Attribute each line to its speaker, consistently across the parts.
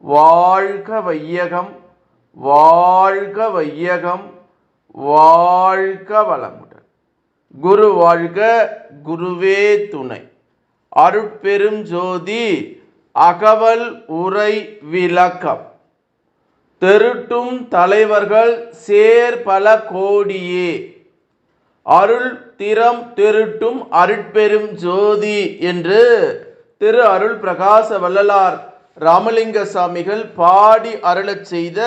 Speaker 1: வாழ்க வையகம் வாழ்க வையகம் வாழ்க வளமுடன். குரு வாழ்க குருவே துணை. அருட்பெரும் ஜோதி அகவல் உரை விளக்கம். தெருட்டும் தலைவர்கள் சேர் பல கோடியே. அருள் திறம் திருட்டும் அருட்பெரும் ஜோதி என்று திரு அருள் பிரகாச வள்ளலார் ராமலிங்க சாமிகள் பாடி அருளச் செய்த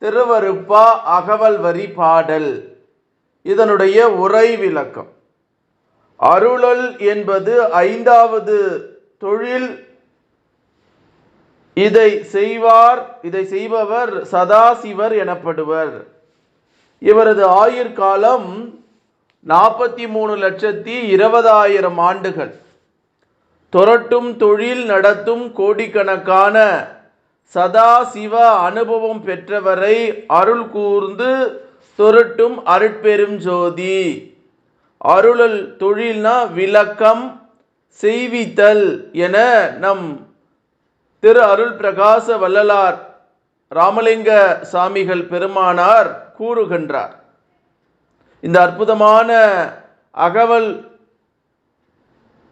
Speaker 1: திருவருப்பா அகவல் வரி பாடல். இதனுடைய உரை விளக்கம். அருளல் என்பது ஐந்தாவது தொழில். இதை செய்வார் இதை செய்பவர் சதாசிவர் எனப்படுவர். இவரது ஆயுர்காலம் நாற்பத்தி மூணு லட்சத்தி இருபதாயிரம் ஆண்டுகள். துரட்டும் தொழில் நடத்தும் கோடிக்கணக்கான சதா சிவ அனுபவம் பெற்றவரை அருள் கூர்ந்து துரட்டும் அருட்பெரும் ஜோதி. அருளல் தொழில்னா விளக்கம் செய்வித்தல் என நம் திரு அருள் பிரகாச வள்ளலார் ராமலிங்க சாமிகள் பெருமானார் கூறுகின்றார். இந்த அற்புதமான அகவல்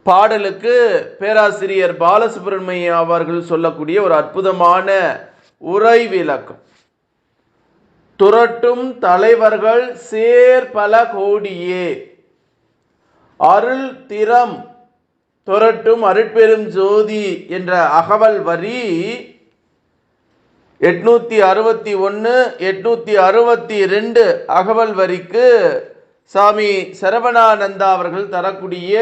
Speaker 1: பாடலுக்கு பேராசிரியர் பாலசுப்ரமணிய அவர்கள் சொல்லக்கூடிய ஒரு அற்புதமான உரை விளக்கம். துரட்டும் தலைவர்கள் சேர் பல கோடியே. அருள் திறம் துரட்டும் அருட்பெரும் ஜோதி என்ற அகவல் வரி எட்நூத்தி அறுபத்தி ஒன்று எட்நூத்தி அறுபத்தி ரெண்டு அகவல் வரிக்கு சாமி சரவணானந்தா அவர்கள் தரக்கூடிய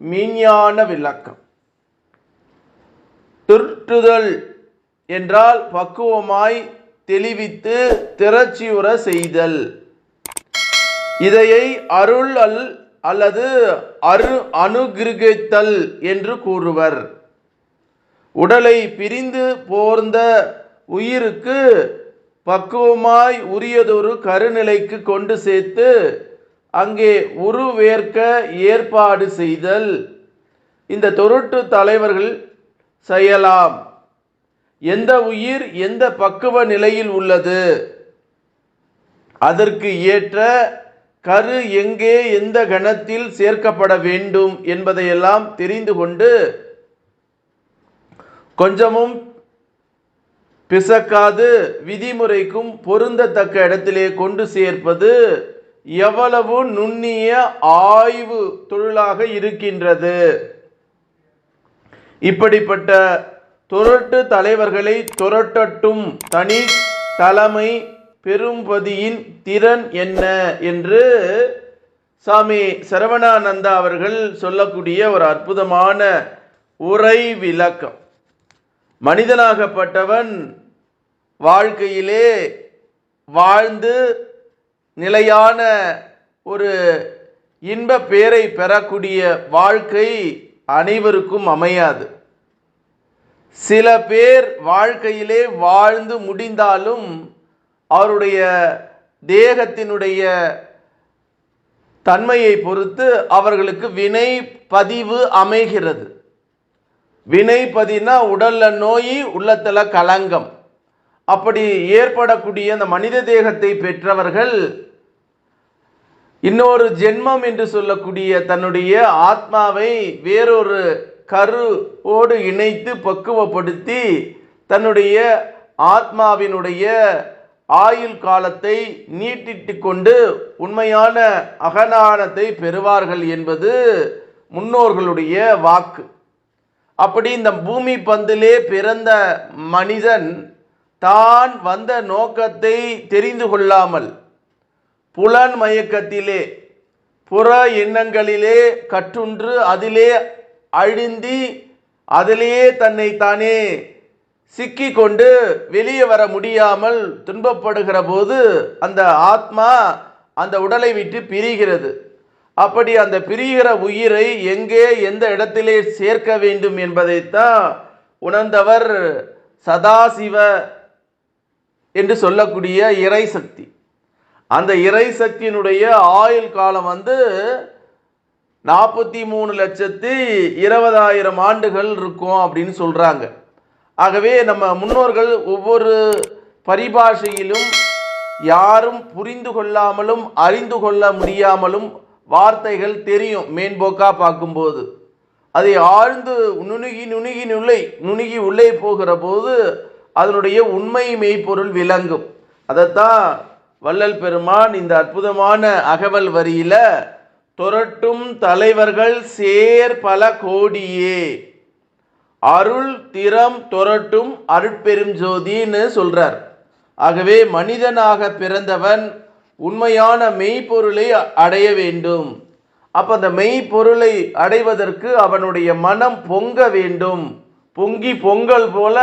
Speaker 1: மீஞான விளக்கம். திருட்டுதல் என்றால் பக்குவமாய் தெளிவித்து திரச்சியுற செய்தல். இதையை அருள் அல் அல்லது அரு அனுகிரகித்தல் என்று கூறுவர். உடலை பிரிந்து போர்ந்த உயிருக்கு பக்குவமாய் உரியதொரு கருநிலைக்கு கொண்டு சேர்த்து அங்கே உருவேற்க ஏற்பாடு செய்தல். இந்த தொருட்டு தலைவர்கள் செய்யலாம். எந்த உயிர் எந்த பக்குவ நிலையில் உள்ளது? அதற்கு ஏற்ற கரு எங்கே எந்த கணத்தில் சேர்க்கப்பட வேண்டும் என்பதையெல்லாம் தெரிந்து கொண்டு கொஞ்சமும் பிசக்காது விதிமுறைக்கும் பொருந்தத்தக்க இடத்திலே கொண்டு சேர்ப்பது எவ்வளவு நுண்ணிய ஆய்வு தொழிலாக இருக்கின்றது? இப்படிப்பட்ட துரட்டு தலைவர்களை துரட்டட்டும் தனி தலைமை பெரும்பதியின் திறன் என்ன என்று சாமி சரவணானந்தா அவர்கள் சொல்லக்கூடிய ஒரு அற்புதமான உரை விளக்கம். மனிதனாகப்பட்டவன் வாழ்க்கையிலே வாழ்ந்து நிலையான ஒரு இன்ப பேரை பெறக்கூடிய வாழ்க்கை அனைவருக்கும் அமையாது. சில பேர் வாழ்க்கையிலே வாழ்ந்து முடிந்தாலும் அவருடைய தேகத்தினுடைய தன்மையை பொறுத்து அவர்களுக்கு வினை பதிவு அமைகிறது. வினை பதினா உடல்ல நோய் உள்ளத்தில் களங்கம். அப்படி ஏற்படக்கூடிய அந்த மனித தேகத்தை பெற்றவர்கள் இன்னொரு ஜென்மம் என்று சொல்லக்கூடிய தன்னுடைய ஆத்மாவை வேறொரு கருவோடு இணைத்து பக்குவப்படுத்தி தன்னுடைய ஆத்மாவினுடைய ஆயுள் காலத்தை நீட்டிட்டு கொண்டு உண்மையான அகநானத்தை பெறுவார்கள் என்பது முன்னோர்களுடைய வாக்கு. அப்படி இந்த பூமி பந்திலே பிறந்த மனிதன் தான் வந்த நோக்கத்தை தெரிந்து கொள்ளாமல் புலன் மயக்கத்திலே புற எண்ணங்களிலே கற்றுன்று அதிலே அழிந்தி அதிலேயே தன்னை தானே சிக்கிக்கொண்டு வெளியே வர முடியாமல் துன்பப்படுகிற போது அந்த ஆத்மா அந்த உடலை விட்டு பிரிகிறது. அப்படி அந்த பிரிகிற உயிரை எங்கே எந்த இடத்திலே சேர்க்க வேண்டும் என்பதைத்தான் உணர்ந்தவர் சதாசிவ என்று சொல்லக்கூடிய இறை சக்தி. அந்த இறை சக்தியினுடைய ஆயுள் காலம் வந்து நாற்பத்தி மூணு லட்சத்தி இருபதாயிரம் ஆண்டுகள் இருக்கும் அப்படின்னு சொல்கிறாங்க ஆகவே நம்ம முன்னோர்கள் ஒவ்வொரு பரிபாஷையிலும் யாரும் புரிந்து கொள்ளாமலும் அறிந்து கொள்ள முடியாமலும் வார்த்தைகள் தெரியும் மேம்போக்காக பார்க்கும்போது. அதை ஆழ்ந்து நுணுகி நுணுகி நுழை நுணுகி உள்ளே போகிற போது அதனுடைய உண்மை மெய்ப்பொருள் விளங்கும். அதைத்தான் வள்ளல் பெருமான் இந்த அற்புதமான அகவல் வரியில் துரட்டும் தலைவர்கள் சேர் பல கோடியே. அருள் திறம் துரட்டும் அருட்பெரும் ஜோதின்னு சொல்கிறார் ஆகவே மனிதனாக பிறந்தவன் உண்மையான மெய்ப்பொருளை அடைய வேண்டும். அப்போ அந்த மெய்ப்பொருளை அடைவதற்கு அவனுடைய மனம் பொங்க வேண்டும். பொங்கி பொங்கல் போல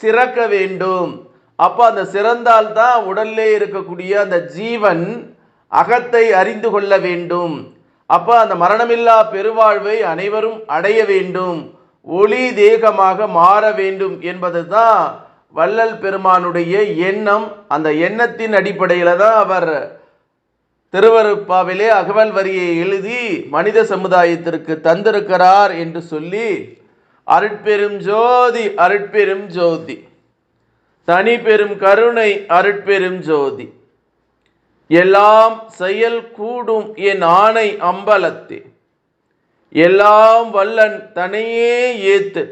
Speaker 1: சிறக்க வேண்டும். அப்போ அந்த சிறந்தால் தான் உடல்லே இருக்கக்கூடிய அந்த ஜீவன் அகத்தை அறிந்து கொள்ள வேண்டும். அப்போ அந்த மரணமில்லா பெருவாழ்வை அனைவரும் அடைய வேண்டும். ஒளி தேகமாக மாற வேண்டும் என்பது தான் வள்ளல் பெருமானுடைய எண்ணம். அந்த எண்ணத்தின் அடிப்படையில் தான் அவர் திருவருப்பாவிலே அகவல் வரியை எழுதி மனித சமுதாயத்திற்கு தந்திருக்கிறார் என்று சொல்லி அருட்பெரும் ஜோதி அருட்பெரும் ஜோதி. தனி பெரும் கருணை அருட்பெரும் ஜோதி. எல்லாம் செயல் கூடும் என் ஆணை அம்பலத்தே. எல்லாம் வல்லன் தனையே ஏத்து.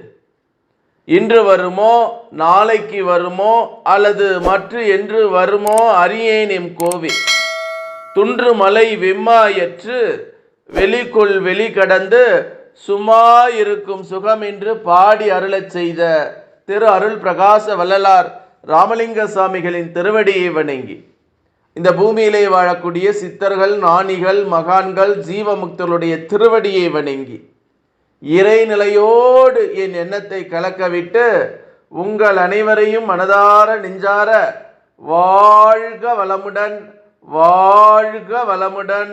Speaker 1: இன்று வருமோ நாளைக்கு வருமோ அல்லது மற்ற என்று வருமோ அறியேன் எம் கோவில் துன்று மலை வெம்மாயற்று வெளிக்குள் வெளி கடந்து சும்மா இருக்கும் சுகம் என்று பாடி அருளச் செய்த திரு அருள் பிரகாச வள்ளலார் ராமலிங்க சுவாமிகளின் திருவடியை வணங்கி. இந்த பூமியிலே வாழக்கூடிய சித்தர்கள் நாணிகள் மகான்கள் ஜீவமுக்தர்களுடைய திருவடியை வணங்கி இறைநிலையோடு என் எண்ணத்தை கலக்கவிட்டு உங்கள் அனைவரையும் மனதார நெஞ்சார வாழ்க வளமுடன் வாழ்க வளமுடன்.